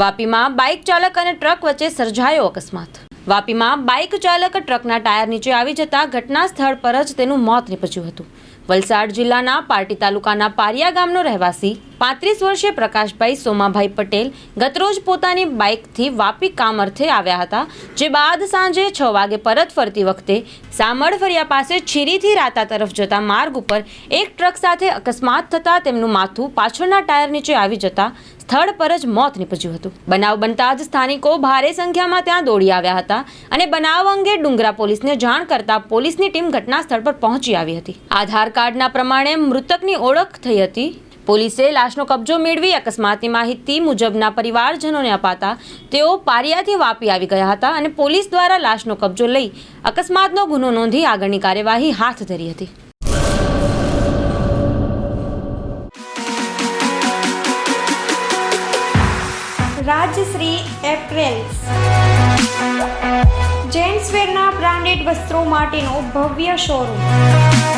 વાપીમાં bike ચાલક અને truck વચ્ચે સર્જાયો અકસ્માત. વાપીમાં બાઇક ચાલક ટ્રકના ટાયર નીચે આવી જતા ઘટના સ્થળ પર જ તેનું મોત નીપજ્યું હતું. વલસાડ જિલ્લાના પાર્ટી તાલુકાના પારિયા ગામનો રહેવાસી પાંત્રીસ વર્ષીય પ્રકાશભાઈ સોમાભાઈ પટેલ ગતરોજ પોતાની બાઇકથી વાપી કામ અર્થે આવ્યા હતા, જે બાદ સાંજે છ વાગે પરત ફરતી વખતે સામળ ફરિયા પાસે છીરીથી રાતા તરફ જતા માર્ગ ઉપર એક ટ્રક સાથે અકસ્માત થતાં તેમનું માથું પાછળના ટાયર નીચે આવી જતા સ્થળ પર જ મોત નીપજ્યું હતું. બનાવ બનતા જ સ્થાનિકો ભારે સંખ્યામાં ત્યાં દોડી આવ્યા હતા અને બનાવ અંગે ડુંગરા પોલીસને જાણ કરતા પોલીસની ટીમ ઘટના સ્થળ પર પહોંચી આવી હતી. આધાર કાર્ડના પ્રમાણે મૃતકની ઓળખ થઈ હતી. પોલીસે લાશનો કબજો મેળવી અકસ્માતની માહિતી મુજબના પરિવારજનોને અપાતા તેઓ પારિયાથી વાપી આવી ગયા હતા અને પોલીસ દ્વારા લાશનો કબજો લઈ અકસ્માતનો ગુનો નોંધી આગળની કાર્યવાહી હાથ ધરી હતી. રાજશ્રી એપ્રેલ્સ જેન્ટ્સવેરના બ્રાન્ડેડ વસ્ત્રો માટેનો ભવ્ય showroom.